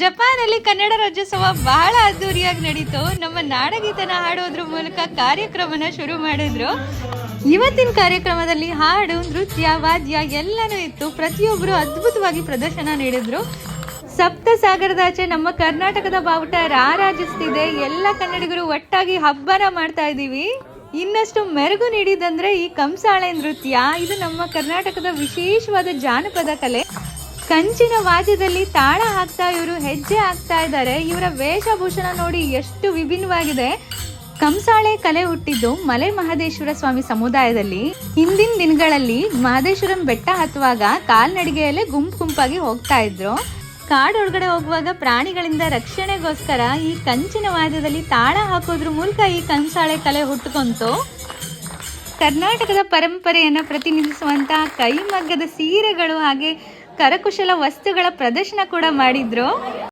ಜಪಾನಲ್ಲಿ ಕನ್ನಡ ರಾಜ್ಯೋತ್ಸವ ಬಹಳ ಅದ್ದೂರಿಯಾಗಿ ನಡೀತು. ನಮ್ಮ ನಾಡಗೀತನ ಹಾಡೋದ್ರ ಮೂಲಕ ಕಾರ್ಯಕ್ರಮನ ಶುರು ಮಾಡಿದ್ರು. ಇವತ್ತಿನ ಕಾರ್ಯಕ್ರಮದಲ್ಲಿ ಹಾಡು, ನೃತ್ಯ, ವಾದ್ಯ ಎಲ್ಲನೂ ಇತ್ತು. ಪ್ರತಿಯೊಬ್ಬರು ಅದ್ಭುತವಾಗಿ ಪ್ರದರ್ಶನ ನೀಡಿದ್ರು. ಸಪ್ತ ಸಾಗರದಾಚೆ ನಮ್ಮ ಕರ್ನಾಟಕದ ಬಾವುಟ ರಾರಾಜಿಸ್ತಿದೆ. ಎಲ್ಲ ಕನ್ನಡಿಗರು ಒಟ್ಟಾಗಿ ಹಬ್ಬನ ಮಾಡ್ತಾ ಇದ್ದೀವಿ. ಇನ್ನಷ್ಟು ಮೆರುಗು ನೀಡಿದಂದ್ರೆ ಈ ಕಂಸಾಳೆ ನೃತ್ಯ. ಇದು ನಮ್ಮ ಕರ್ನಾಟಕದ ವಿಶೇಷವಾದ ಜಾನಪದ ಕಲೆ. ಕಂಚಿನ ವಾದ್ಯದಲ್ಲಿ ತಾಳ ಹಾಕ್ತಾ ಇವರು, ಹೆಜ್ಜೆ ಹಾಕ್ತಾ ಇದ್ದಾರೆ. ಇವರ ವೇಷಭೂಷಣ ನೋಡಿ ಎಷ್ಟು ವಿಭಿನ್ನವಾಗಿದೆ. ಕಂಸಾಳೆ ಕಲೆ ಹುಟ್ಟಿದ್ದು ಮಲೆ ಮಹದೇಶ್ವರ ಸ್ವಾಮಿ ಸಮುದಾಯದಲ್ಲಿ. ಹಿಂದಿನ ದಿನಗಳಲ್ಲಿ ಮಹದೇಶ್ವರಂ ಬೆಟ್ಟ ಹತ್ತುವಾಗ ಕಾಲ್ನಡಿಗೆಯಲ್ಲೇ ಗುಂಪು ಗುಂಪಾಗಿ ಹೋಗ್ತಾ ಇದ್ರು. ಕಾಡೊಳಗಡೆ ಹೋಗುವಾಗ ಪ್ರಾಣಿಗಳಿಂದ ರಕ್ಷಣೆಗೋಸ್ಕರ ಈ ಕಂಚಿನ ವಾದ್ಯದಲ್ಲಿ ತಾಳ ಹಾಕೋದ್ರ ಮೂಲಕ ಈ ಕಂಸಾಳೆ ಕಲೆ ಹುಟ್ಟುಕೊಂತು. ಕರ್ನಾಟಕದ ಪರಂಪರೆಯನ್ನು ಪ್ರತಿನಿಧಿಸುವಂತಹ ಕೈಮಗ್ಗದ ಸೀರೆಗಳು ಹಾಗೆ ಕರಕುಶಲ ವಸ್ತುಗಳ ಪ್ರದರ್ಶನ ಕೂಡ ಮಾಡಿದ್ರು.